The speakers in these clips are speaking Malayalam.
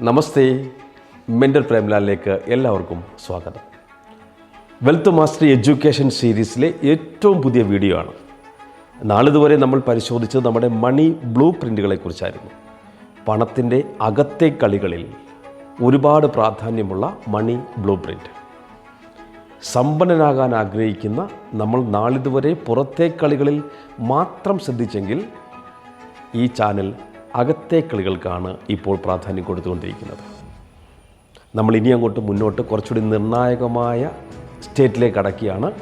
നമസ്തേ. മെന്റൽ പ്രേംലാലിലേക്ക് എല്ലാവർക്കും സ്വാഗതം. വെൽത്ത് മാസ്റ്ററി എഡ്യൂക്കേഷൻ സീരീസിലെ ഏറ്റവും പുതിയ വീഡിയോ ആണ്. നാളിതുവരെ നമ്മൾ പരിശോധിച്ചത് നമ്മുടെ മണി ബ്ലൂ പ്രിന്റുകളെ കുറിച്ചായിരുന്നു. പണത്തിന്റെ അകത്തെ കളികളിൽ ഒരുപാട് പ്രാധാന്യമുള്ള മണി ബ്ലൂ പ്രിന്റ് സമ്പന്നനാകാൻ ആഗ്രഹിക്കുന്ന നമ്മൾ നാളിതുവരെ പുറത്തെ കളികളിൽ മാത്രം ശ്രദ്ധിച്ചെങ്കിൽ ഈ ചാനൽ അകത്തെ കളികൾക്കാണ് ഇപ്പോൾ പ്രാധാന്യം കൊടുത്തുകൊണ്ടിരിക്കുന്നത്. നമ്മൾ ഇനി അങ്ങോട്ട് മുന്നോട്ട് കുറച്ചുകൂടി നിർണായകമായ സ്റ്റേറ്റിലേക്ക് അടക്കിയാണ്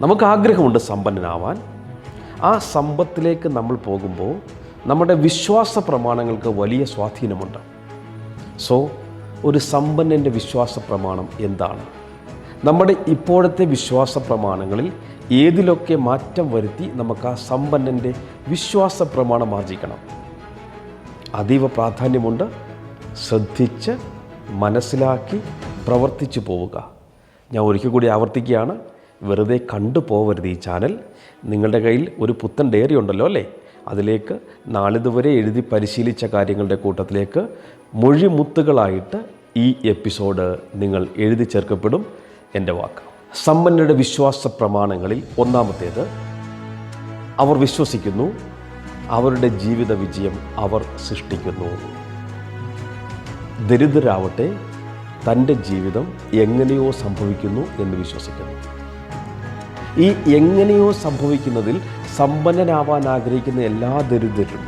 നമുക്ക് ആഗ്രഹമുണ്ട് സമ്പന്നനാവാൻ. ആ സമ്പത്തിലേക്ക് നമ്മൾ പോകുമ്പോൾ നമ്മുടെ വിശ്വാസ പ്രമാണങ്ങൾക്ക് വലിയ സ്വാധീനമുണ്ട്. സോ ഒരു സമ്പന്നന്റെ വിശ്വാസ പ്രമാണം എന്താണ്? നമ്മുടെ ഇപ്പോഴത്തെ വിശ്വാസ പ്രമാണങ്ങളിൽ ഏതിലൊക്കെ മാറ്റം വരുത്തി നമുക്ക് ആ സമ്പന്നന്റെ വിശ്വാസ പ്രമാണം ആർജിക്കണം? അതീവ പ്രാധാന്യമുണ്ട്. ശ്രദ്ധിച്ച് മനസ്സിലാക്കി പ്രവർത്തിച്ചു പോവുക. ഞാൻ ഒരിക്കൽ കൂടി ആവർത്തിക്കുകയാണ്. വെറുതെ കണ്ടു പോവരുത് ഈ ചാനൽ. നിങ്ങളുടെ കയ്യിൽ ഒരു പുത്തൻ ഡയറി ഉണ്ടല്ലോ അല്ലേ? അതിലേക്ക് നാളിതുവരെ എഴുതി പരിശീലിച്ച കാര്യങ്ങളുടെ കൂട്ടത്തിലേക്ക് മൊഴിമുത്തുകളായിട്ട് ഈ എപ്പിസോഡ് നിങ്ങൾ എഴുതി ചേർക്കപ്പെടും. എന്റെ വാക്ക്. സമ്പന്നരുടെ വിശ്വാസ പ്രമാണങ്ങളിൽ ഒന്നാമത്തേത് അവർ വിശ്വസിക്കുന്നു അവരുടെ ജീവിത വിജയം അവർ സൃഷ്ടിക്കുന്നു. ദരിദ്രരാവട്ടെ തന്റെ ജീവിതം എങ്ങനെയോ സംഭവിക്കുന്നു എന്ന് വിശ്വസിക്കുന്നു. ഈ എങ്ങനെയോ സംഭവിക്കുന്നതിൽ സമ്പന്നനാവാൻ ആഗ്രഹിക്കുന്ന എല്ലാ ദരിദ്രരും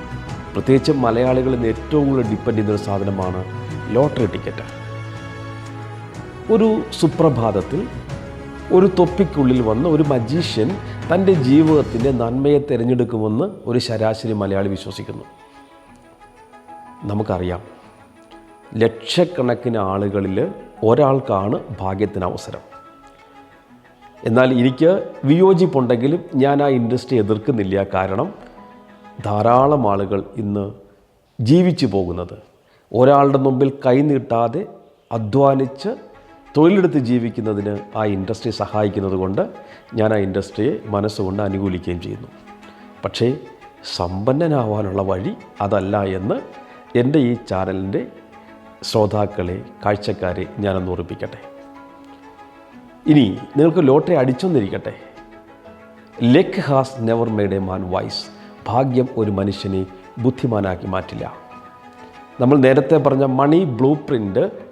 പ്രത്യേകിച്ച് മലയാളികളിൽ ഏറ്റവും കൂടുതൽ ഡിപ്പെൻഡ് ചെയ്യുന്ന ഒരു സാധനമാണ് ലോട്ടറി ടിക്കറ്റ് ഒരു സുപ്രഭാതത്തിൽ ഒരു തൊപ്പിക്കുള്ളിൽ വന്ന് ഒരു മജീഷ്യൻ തന്റെ ജീവിതത്തിന്റെ നന്മയെ തിരഞ്ഞെടുക്കുമെന്ന് ഒരു ശരാശരി മലയാളി വിശ്വസിക്കുന്നു. നമുക്കറിയാം. ലക്ഷക്കണക്കിന് ആളുകളിൽ ഒരാൾക്കാണ് ഭാഗ്യത്തിന് അവസരം എന്നാൽ എനിക്ക് വിയോജിപ്പുണ്ടെങ്കിലും ഞാൻ ആ ഇൻഡസ്ട്രി എതിർക്കുന്നില്ല. കാരണം ധാരാളം ആളുകൾ ഇന്ന് ജീവിച്ചു പോകുന്നത് ഒരാളുടെ മുമ്പിൽ കൈനീട്ടാതെ അധ്വാനിച്ച് തൊഴിലെടുത്ത് ജീവിക്കുന്നതിന് ആ ഇൻഡസ്ട്രി സഹായിക്കുന്നത് കൊണ്ട് ഞാൻ ആ ഇൻഡസ്ട്രിയെ മനസ്സുകൊണ്ട് അനുകൂലിക്കുകയും ചെയ്യുന്നു. പക്ഷേ സമ്പന്നനാവാനുള്ള വഴി അതല്ല എന്ന് എന്റെ ഈ ചാനലിന്റെ ശ്രോതാക്കളെ കാഴ്ചക്കാരെ ഞാനൊന്ന് ഓർപ്പിക്കട്ടെ ഇനി നിങ്ങൾക്ക് lottery അടിച്ചൊന്നിരിക്കട്ടെ. Luck has never made a man wise ഭാഗ്യം ഒരു മനുഷ്യനെ ബുദ്ധിമാനാക്കി മാറ്റില്ല. നമ്മൾ നേരത്തെ പറഞ്ഞ മണി ബ്ലൂ പ്രിന്റ്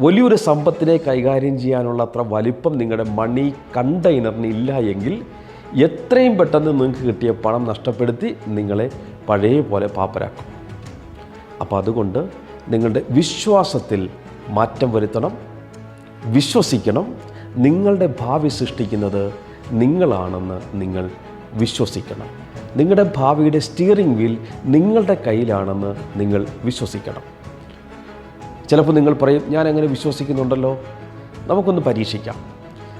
വലിയൊരു സമ്പത്തിനെ കൈകാര്യം ചെയ്യാനുള്ള അത്ര വലിപ്പം നിങ്ങളുടെ മണി കണ്ടെയ്നറിന് ഇല്ല എങ്കിൽ എത്രയും പെട്ടെന്ന് നിങ്ങൾക്ക് കിട്ടിയ പണം നഷ്ടപ്പെടുത്തി നിങ്ങളെ പഴയ പോലെ പാപ്പരാക്കും. അപ്പോൾ അതുകൊണ്ട് നിങ്ങളുടെ വിശ്വാസത്തിൽ മാറ്റം വരുത്തണം. വിശ്വസിക്കണം. നിങ്ങളുടെ ഭാവി സൃഷ്ടിക്കുന്നത് നിങ്ങളാണെന്ന് നിങ്ങൾ വിശ്വസിക്കണം. നിങ്ങളുടെ ഭാവിയുടെ സ്റ്റിയറിംഗ് വീൽ നിങ്ങളുടെ കയ്യിലാണെന്ന് നിങ്ങൾ വിശ്വസിക്കണം. ചിലപ്പോൾ നിങ്ങൾ പറയും ഞാൻ അങ്ങനെ വിശ്വസിക്കുന്നുണ്ടല്ലോ. നമുക്കൊന്ന് പരീക്ഷിക്കാം.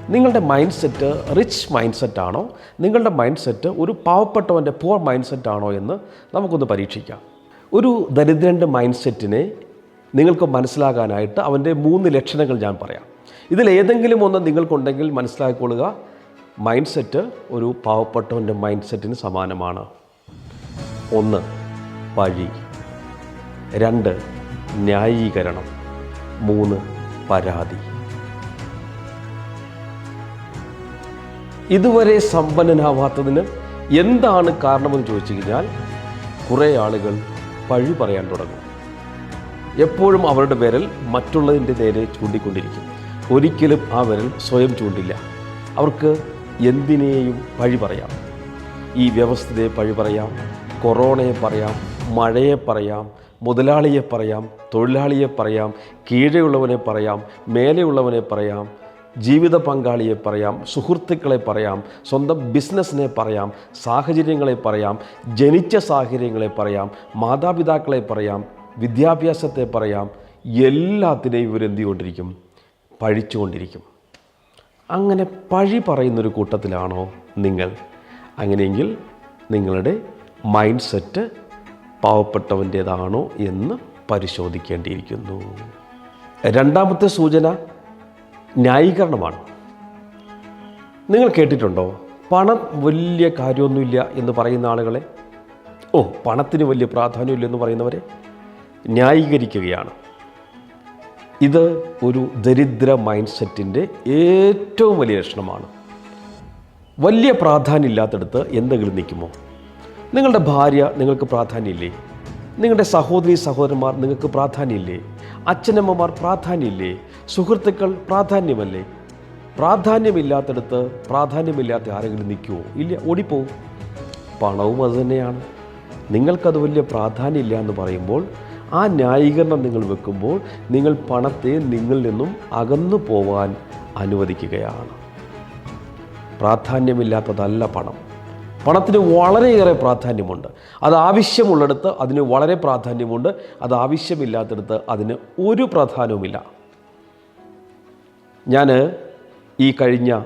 നിങ്ങളുടെ mind set rich mind set ആണോ? നിങ്ങളുടെ മൈൻഡ് സെറ്റ് ഒരു പാവപ്പെട്ടവന്റെ പോർ മൈൻഡ് സെറ്റ് ആണോ എന്ന് നമുക്കൊന്ന് പരീക്ഷിക്കാം. ഒരു ദരിദ്രന്റെ മൈൻഡ് സെറ്റിനെ നിങ്ങൾക്ക് മനസ്സിലാകാനായിട്ട് അവന്റെ മൂന്ന് ലക്ഷണങ്ങൾ ഞാൻ പറയാം. ഇതിൽ ഏതെങ്കിലും ഒന്ന് നിങ്ങൾക്കുണ്ടെങ്കിൽ മനസ്സിലാക്കിക്കൊള്ളുക. മൈൻഡ് സെറ്റ് ഒരു പാവപ്പെട്ടവന്റെ മൈൻഡ് സെറ്റിന് സമാനമാണ്. ഒന്ന് പഴി രണ്ട് ന്യായീകരണം. മൂന്ന് പരാതി. ഇതുവരെ സമ്പന്നനാവാത്തതിന് എന്താണ് കാരണമെന്ന് ചോദിച്ചു കഴിഞ്ഞാൽ കുറേ ആളുകൾ പഴി പറയാൻ തുടങ്ങും. എപ്പോഴും അവരുടെ വിരൽ മറ്റുള്ളതിന്റെ നേരെ ചൂണ്ടിക്കൊണ്ടിരിക്കും. ഒരിക്കലും ആ വിരൽ സ്വയം ചൂണ്ടില്ല. അവർക്ക് എന്തിനേയും പഴി പറയാം. ഈ വ്യവസ്ഥയെ പഴി പറയാം കൊറോണയെ പറയാം മഴയെ പറയാം മുതലാളിയെ പറയാം തൊഴിലാളിയെ പറയാം കീഴെയുള്ളവനെ പറയാം മേലെയുള്ളവനെ പറയാം ജീവിത പങ്കാളിയെ പറയാം സുഹൃത്തുക്കളെ പറയാം സ്വന്തം ബിസിനസ്സിനെ പറയാം സാഹചര്യങ്ങളെ പറയാം ജനിച്ച സാഹചര്യങ്ങളെ പറയാം മാതാപിതാക്കളെ പറയാം വിദ്യാഭ്യാസത്തെ പറയാം എല്ലാത്തിനെയും ഇവരെന്തുകൊണ്ടിരിക്കും പഴിച്ചുകൊണ്ടിരിക്കും. അങ്ങനെ പഴി പറയുന്നൊരു കൂട്ടത്തിലാണോ നിങ്ങൾ? അങ്ങനെയെങ്കിൽ നിങ്ങളുടെ മൈൻഡ് സെറ്റ് പാവപ്പെട്ടവന്റേതാണോ എന്ന് പരിശോധിക്കേണ്ടിയിരിക്കുന്നു. രണ്ടാമത്തെ സൂചന ന്യായീകരണമാണ്. നിങ്ങൾ കേട്ടിട്ടുണ്ടോ? പണം വലിയ കാര്യമൊന്നുമില്ല എന്ന് പറയുന്ന ആളുകളെ? ഓ പണത്തിന് വലിയ പ്രാധാന്യമില്ല എന്ന് പറയുന്നവരെ? ന്യായീകരിക്കുകയാണ്. ഇത് ഒരു ദരിദ്ര മൈൻഡ് സെറ്റിന്റെ ഏറ്റവും വലിയ ലക്ഷണമാണ്. വലിയ പ്രാധാന്യമില്ലാത്തടത്ത് എന്തെങ്കിലും നിൽക്കുമോ? നിങ്ങളുടെ ഭാര്യ നിങ്ങൾക്ക് പ്രാധാന്യമില്ലേ? നിങ്ങളുടെ സഹോദരി സഹോദരന്മാർ നിങ്ങൾക്ക് പ്രാധാന്യമില്ലേ? അച്ഛനമ്മമാർ പ്രാധാന്യമില്ലേ? സുഹൃത്തുക്കൾ പ്രാധാന്യമല്ലേ? പ്രാധാന്യമില്ലാത്തടത്ത് പ്രാധാന്യമില്ലാത്ത ആരെങ്കിലും നിൽക്കുമോ ഇല്ല ഓടിപ്പോവും പണവും അതുതന്നെയാണ് നിങ്ങൾക്കത് വലിയ പ്രാധാന്യമില്ല എന്ന് പറയുമ്പോൾ ആ ന്യായീകരണം നിങ്ങൾ വെക്കുമ്പോൾ നിങ്ങൾ പണത്തെ നിങ്ങളിൽ നിന്നും അകന്നു പോവാൻ അനുവദിക്കുകയാണ്. പ്രാധാന്യമില്ലാത്തതല്ല പണം. പണത്തിന് വളരെയേറെ പ്രാധാന്യമുണ്ട്. അത് ആവശ്യമുള്ളിടത്ത് അതിന് വളരെ പ്രാധാന്യമുണ്ട്. അത് ആവശ്യമില്ലാത്തടത്ത് അതിന് ഒരു പ്രാധാന്യവുമില്ല. ഞാൻ ഈ കഴിഞ്ഞ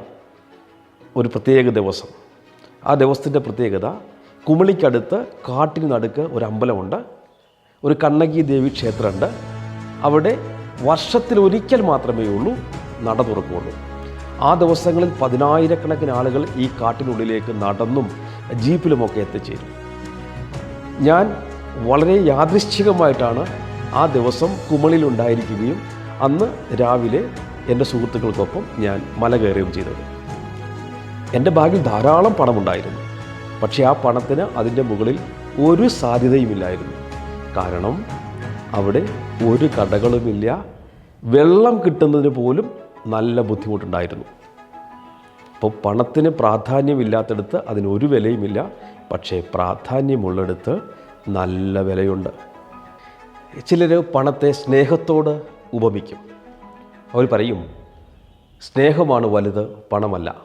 ഒരു പ്രത്യേക ദിവസം ആ ദിവസത്തിന്റെ പ്രത്യേകത കുമളിക്കടുത്ത് കാട്ടിന് നടുക്ക് ഒരു അമ്പലമുണ്ട്. ഒരു കണ്ണകി ദേവി ക്ഷേത്രമുണ്ട്. അവിടെ വർഷത്തിലൊരിക്കൽ മാത്രമേ ഉള്ളൂ നട തുറക്കുകയുള്ളൂ. ആ ദിവസങ്ങളിൽ പതിനായിരക്കണക്കിന് ആളുകൾ ഈ കാട്ടിനുള്ളിലേക്ക് നടന്നും ജീപ്പിലുമൊക്കെ എത്തിച്ചേരും. ഞാൻ വളരെ യാദൃശ്ചികമായിട്ടാണ് ആ ദിവസം കുമളിലുണ്ടായിരിക്കുകയും അന്ന് രാവിലെ എന്റെ സുഹൃത്തുക്കൾക്കൊപ്പം ഞാൻ മല കയറുകയും ചെയ്തത്. എന്റെ ബാഗിൽ ധാരാളം പണമുണ്ടായിരുന്നു. പക്ഷേ ആ പണത്തിന് അതിന്റെ മുകളിൽ ഒരു സാധ്യതയുമില്ലായിരുന്നു. കാരണം അവിടെ ഒരു കടകളുമില്ല. വെള്ളം കിട്ടുന്നതിന് പോലും നല്ല ബുദ്ധിമുട്ടുണ്ടായിരുന്നു. അപ്പോൾ പണത്തിന് പ്രാധാന്യമില്ലാത്തടത്ത് അതിന് ഒരു വിലയുമില്ല. പക്ഷേ പ്രാധാന്യമുള്ളിടത്ത് നല്ല വിലയുണ്ട്. ചിലർ പണത്തെ സ്നേഹത്തോട് ഉപമിക്കും. അവർ പറയും സ്നേഹമാണ് വലുത് പണമല്ല.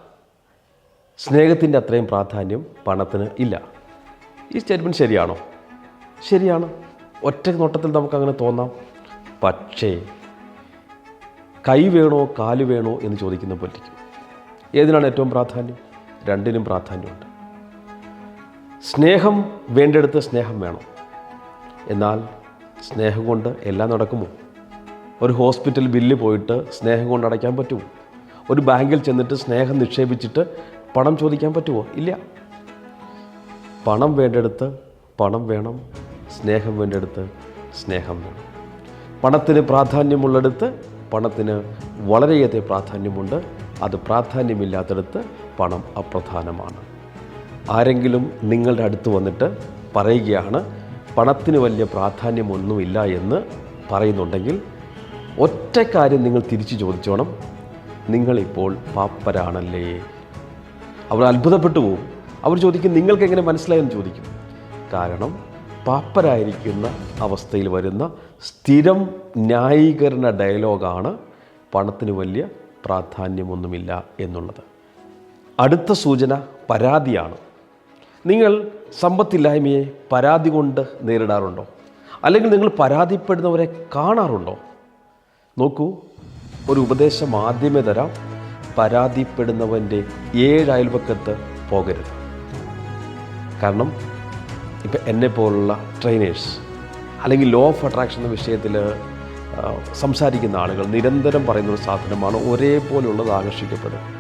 സ്നേഹത്തിന്റെ അത്രയും പ്രാധാന്യം പണത്തിന് ഇല്ല. ഈ സ്റ്റേറ്റ്മെന്റ് ശരിയാണോ? ശരിയാണ്. ഒറ്റ നോട്ടത്തിൽ നമുക്കങ്ങനെ തോന്നാം. പക്ഷേ കൈ വേണോ കാൽ വേണോ എന്ന് ചോദിക്കുന്ന പറ്റിക്കും ഏതിനാണ് ഏറ്റവും പ്രാധാന്യം? രണ്ടിനും പ്രാധാന്യമുണ്ട്. സ്നേഹം വേണ്ടെടുത്ത് സ്നേഹം വേണം. എന്നാൽ സ്നേഹം കൊണ്ട് എല്ലാം നടക്കുമോ? ഒരു ഹോസ്പിറ്റൽ ബില്ല് പോയിട്ട് സ്നേഹം കൊണ്ട് അടയ്ക്കാൻ പറ്റുമോ? ഒരു ബാങ്കിൽ ചെന്നിട്ട് സ്നേഹം നിക്ഷേപിച്ചിട്ട് പണം ചോദിക്കാൻ പറ്റുമോ? ഇല്ല. പണം വേണ്ടെടുത്ത് പണം വേണം സ്നേഹം വേണ്ടെടുത്ത് സ്നേഹം വേണം. പണത്തിന് പ്രാധാന്യമുള്ളിടത്ത് പണത്തിന് വളരെയേറെ പ്രാധാന്യമുണ്ട്. അത് പ്രാധാന്യമില്ലാത്തടത്ത് പണം അപ്രധാനമാണ്. ആരെങ്കിലും നിങ്ങളുടെ അടുത്ത് വന്നിട്ട് പറയുകയാണ് പണത്തിന് വലിയ പ്രാധാന്യമൊന്നുമില്ല എന്ന് പറയുന്നുണ്ടെങ്കിൽ ഒറ്റ കാര്യം നിങ്ങൾ തിരിച്ചു ചോദിച്ചോണം. നിങ്ങളിപ്പോൾ പാപ്പരാണല്ലേ? അവർ അത്ഭുതപ്പെട്ടു പോവും. അവർ ചോദിക്കും നിങ്ങൾക്ക് എങ്ങനെ മനസ്സിലായെന്ന് ചോദിക്കും. കാരണം പാപ്പരായിരിക്കുന്ന അവസ്ഥയിൽ വരുന്ന സ്ഥിരം ന്യായീകരണ ഡയലോഗാണ് പണത്തിന് വലിയ പ്രാധാന്യമൊന്നുമില്ല എന്നുള്ളത്. അടുത്ത സൂചന പരാതിയാണ്. നിങ്ങൾ സമ്പത്തില്ലായ്മയെ പരാതി കൊണ്ട് നേരിടാറുണ്ടോ? അല്ലെങ്കിൽ നിങ്ങൾ പരാതിപ്പെടുന്നവരെ കാണാറുണ്ടോ? നോക്കൂ ഒരു ഉപദേശം ആദ്യമേ തരാം. പരാതിപ്പെടുന്നവന്റെ ഏഴ് അയൽവക്കത്ത് പോകരുത്. കാരണം ഇപ്പം എന്നെ പോലുള്ള ട്രെയിനേഴ്സ് അല്ലെങ്കിൽ ലോ ഓഫ് അട്രാക്ഷൻ എന്ന വിഷയത്തിൽ സംസാരിക്കുന്ന ആളുകൾ നിരന്തരം പറയുന്ന ഒരു സാധനമാണ് ഒരേപോലുള്ളത് ആകർഷിക്കപ്പെടും.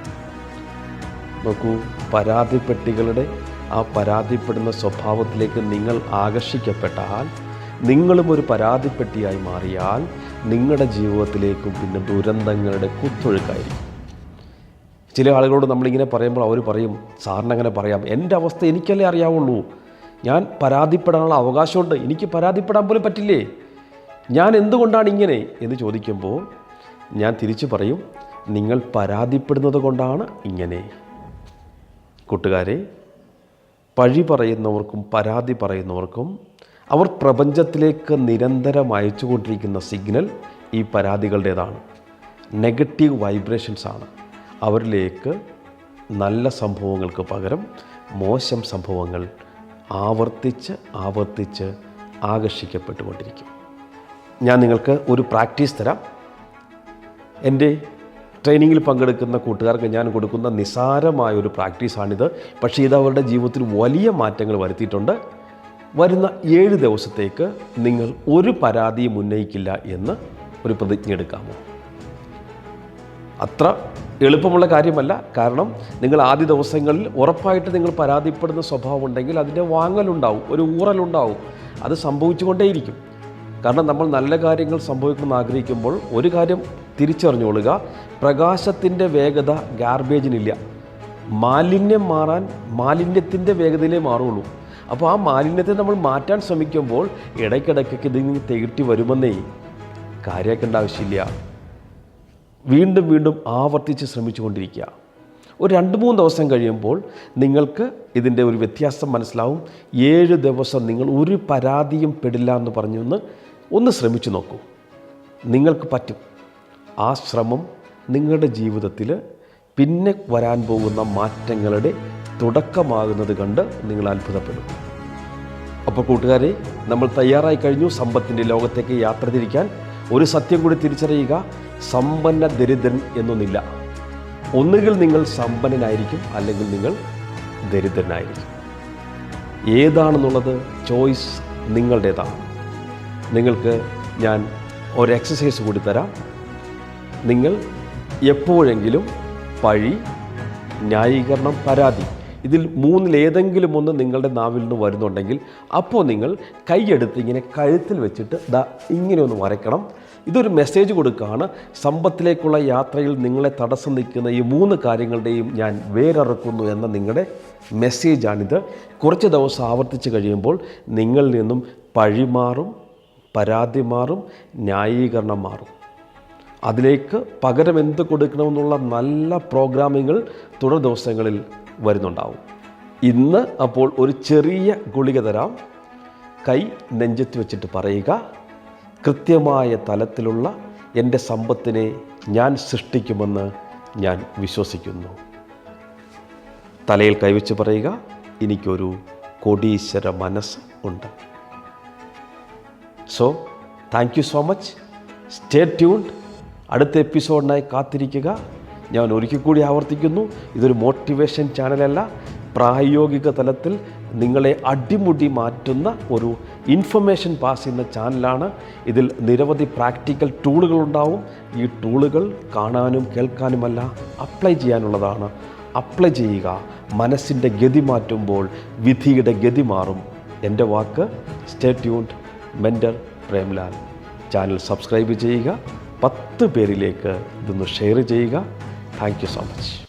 നോക്കൂ പരാതിപ്പെട്ടികളുടെ ആ പരാതിപ്പെടുന്ന സ്വഭാവത്തിലേക്ക് നിങ്ങൾ ആകർഷിക്കപ്പെട്ടാൽ നിങ്ങളും ഒരു പരാതിപ്പെട്ടിയായി മാറിയാൽ നിങ്ങളുടെ ജീവിതത്തിലേക്കും പിന്നെ ദുരന്തങ്ങളുടെ കുത്തൊഴുക്കായിരിക്കും. ചില ആളുകളോട് നമ്മളിങ്ങനെ പറയുമ്പോൾ അവർ പറയും സാറിന് അങ്ങനെ പറയാം. എന്റെ അവസ്ഥ എനിക്കല്ലേ അറിയാവുള്ളൂ. ഞാൻ പരാതിപ്പെടാനുള്ള അവകാശമുണ്ട്. എനിക്ക് പരാതിപ്പെടാൻ പോലും പറ്റില്ലേ? ഞാൻ എന്തുകൊണ്ടാണ് ഇങ്ങനെ? എന്ന് ചോദിക്കുമ്പോൾ ഞാൻ തിരിച്ചു പറയും നിങ്ങൾ പരാതിപ്പെടുന്നത് കൊണ്ടാണ് ഇങ്ങനെ. കൂട്ടുകാരെ പഴി പറയുന്നവർക്കും പരാതി പറയുന്നവർക്കും അവർ പ്രപഞ്ചത്തിലേക്ക് നിരന്തരം അയച്ചുകൊണ്ടിരിക്കുന്ന സിഗ്നൽ ഈ പരാതികളുടേതാണ്. നെഗറ്റീവ് വൈബ്രേഷൻസ് ആണ്. അവരിലേക്ക് നല്ല സംഭവങ്ങൾക്ക് പകരം മോശം സംഭവങ്ങൾ ആവർത്തിച്ച് ആവർത്തിച്ച് ആകർഷിക്കപ്പെട്ടുകൊണ്ടിരിക്കും. ഞാൻ നിങ്ങൾക്ക് ഒരു പ്രാക്ടീസ് തരാം. എന്റെ ട്രെയിനിങ്ങിൽ പങ്കെടുക്കുന്ന കൂട്ടുകാർക്ക് ഞാൻ കൊടുക്കുന്ന നിസാരമായ ഒരു പ്രാക്ടീസാണിത്. പക്ഷേ ഇത് അവരുടെ ജീവിതത്തിൽ വലിയ മാറ്റങ്ങൾ വരുത്തിയിട്ടുണ്ട്. വരുന്ന ഏഴ് ദിവസത്തേക്ക് നിങ്ങൾ ഒരു പരാതിയും ഉന്നയിക്കില്ല എന്ന് ഒരു പ്രതിജ്ഞ എടുക്കാമോ? അത്ര എളുപ്പമുള്ള കാര്യമല്ല. കാരണം നിങ്ങൾ ആദ്യ ദിവസങ്ങളിൽ ഉറപ്പായിട്ട് നിങ്ങൾ പരാതിപ്പെടുന്ന സ്വഭാവം ഉണ്ടെങ്കിൽ അതിന്റെ വാങ്ങലുണ്ടാവും ഒരു ഊറലുണ്ടാവും. അത് സംഭവിച്ചുകൊണ്ടേയിരിക്കും. കാരണം നമ്മൾ നല്ല കാര്യങ്ങൾ സംഭവിക്കണമെന്ന് ആഗ്രഹിക്കുമ്പോൾ ഒരു കാര്യം തിരിച്ചറിഞ്ഞുകൊള്ളുക പ്രകാശത്തിന്റെ വേഗത ഗാർബേജിനില്ല മാലിന്യം മാറാൻ മാലിന്യത്തിന്റെ വേഗതയിലേ മാറുള്ളൂ. അപ്പോൾ ആ മാലിന്യത്തെ നമ്മൾ മാറ്റാൻ ശ്രമിക്കുമ്പോൾ ഇടയ്ക്കിടയ്ക്കൊക്കെ ഇതിങ്ങനെ തേട്ടി വരുമെന്നേ കാര്യമാക്കേണ്ട ആവശ്യമില്ല വീണ്ടും വീണ്ടും ആവർത്തിച്ച് ശ്രമിച്ചുകൊണ്ടിരിക്കുക. ഒരു രണ്ട് മൂന്ന് ദിവസം കഴിയുമ്പോൾ നിങ്ങൾക്ക് ഇതിന്റെ ഒരു വ്യത്യാസം മനസ്സിലാവും. ഏഴ് ദിവസം നിങ്ങൾ ഒരു പരാതിയും പെടില്ല എന്ന് പറഞ്ഞു ഒന്ന് ശ്രമിച്ചു നോക്കൂ. നിങ്ങൾക്ക് പറ്റും. ആ ശ്രമം നിങ്ങളുടെ ജീവിതത്തിൽ പിന്നെ വരാൻ പോകുന്ന മാറ്റങ്ങളുടെ തുടക്കമാകുന്നത് കണ്ട് നിങ്ങൾ അത്ഭുതപ്പെടും. അപ്പോൾ കൂട്ടുകാരെ നമ്മൾ തയ്യാറായി കഴിഞ്ഞു. സമ്പത്തിന്റെ ലോകത്തേക്ക് യാത്ര തിരിക്കാൻ ഒരു സത്യം കൂടി തിരിച്ചറിയുക. സമ്പന്ന ദരിദ്രൻ എന്നൊന്നില്ല. ഒന്നുകിൽ നിങ്ങൾ സമ്പന്നനായിരിക്കും അല്ലെങ്കിൽ നിങ്ങൾ ദരിദ്രനായിരിക്കും. ഏതാണെന്നുള്ളത് ചോയ്സ് നിങ്ങളുടേതാണ്. നിങ്ങൾക്ക് ഞാൻ ഒരു എക്സസൈസ് കൂടി തരാം. നിങ്ങൾ എപ്പോഴെങ്കിലും പഴി ന്യായീകരണം പരാതി. ഇതിൽ മൂന്നിലേതെങ്കിലും ഒന്ന് നിങ്ങളുടെ നാവിൽ നിന്ന് വരുന്നുണ്ടെങ്കിൽ അപ്പോൾ നിങ്ങൾ കൈയെടുത്ത് ഇങ്ങനെ കഴുത്തിൽ വെച്ചിട്ട് ദാ ഇങ്ങനെ ഒന്ന് വരയ്ക്കണം. ഇതൊരു മെസ്സേജ് കൊടുക്കുകയാണ് സമ്പത്തിലേക്കുള്ള യാത്രയിൽ നിങ്ങളെ തടസ്സം നിൽക്കുന്ന ഈ മൂന്ന് കാര്യങ്ങളുടെയും ഞാൻ വേരറക്കുന്നു എന്ന നിങ്ങളുടെ മെസ്സേജാണിത് കുറച്ച് ദിവസം ആവർത്തിച്ച് കഴിയുമ്പോൾ നിങ്ങളിൽ നിന്നും പഴി മാറും പരാതി മാറും ന്യായീകരണം മാറും. അതിലേക്ക് പകരം എന്ത് കൊടുക്കണമെന്നുള്ള നല്ല പ്രോഗ്രാമിങ്ങൾ തുടർ ദിവസങ്ങളിൽ വരുന്നുണ്ടാവും. ഇന്ന് അപ്പോൾ ഒരു ചെറിയ ഗുളിക തരാം. കൈ നെഞ്ചത്ത് വെച്ചിട്ട് പറയുക കൃത്യമായ തലത്തിലുള്ള എന്റെ സമ്പത്തിനെ ഞാൻ സൃഷ്ടിക്കുമെന്ന് ഞാൻ വിശ്വസിക്കുന്നു. തലയിൽ കൈവച്ച് പറയുക എനിക്കൊരു കോടീശ്വര മനസ്സ് ഉണ്ട്. So thank you so much stay tuned അടുത്ത എപ്പിസോഡിനായി കാത്തിരിക്കുക. ഞാൻ ഒരിക്കൽ കൂടി ആവർത്തിക്കുന്നു. ഇതൊരു മോട്ടിവേഷൻ ചാനലല്ല പ്രായോഗിക തലത്തിൽ നിങ്ങളെ അടിമുടി മാറ്റുന്ന ഒരു ഇൻഫർമേഷൻ പാസ് ചെയ്യുന്ന ചാനലാണ് ഇതിൽ നിരവധി പ്രാക്ടിക്കൽ ടൂളുകൾ ഉണ്ടാവും. ഈ ടൂളുകൾ കാണാനും കേൾക്കാനുമല്ല അപ്ലൈ ചെയ്യാനുള്ളതാണ്. അപ്ലൈ ചെയ്യുക. മനസ്സിന്റെ ഗതി മാറ്റുമ്പോൾ വിധിയുടെ ഗതി മാറും. എന്റെ വാക്ക് stay tuned mentor Premlal. Channel subscribe ചെയ്യുക പത്ത് പേരിലേക്ക് ഇതൊന്ന് ഷെയർ ചെയ്യുക. Thank so much.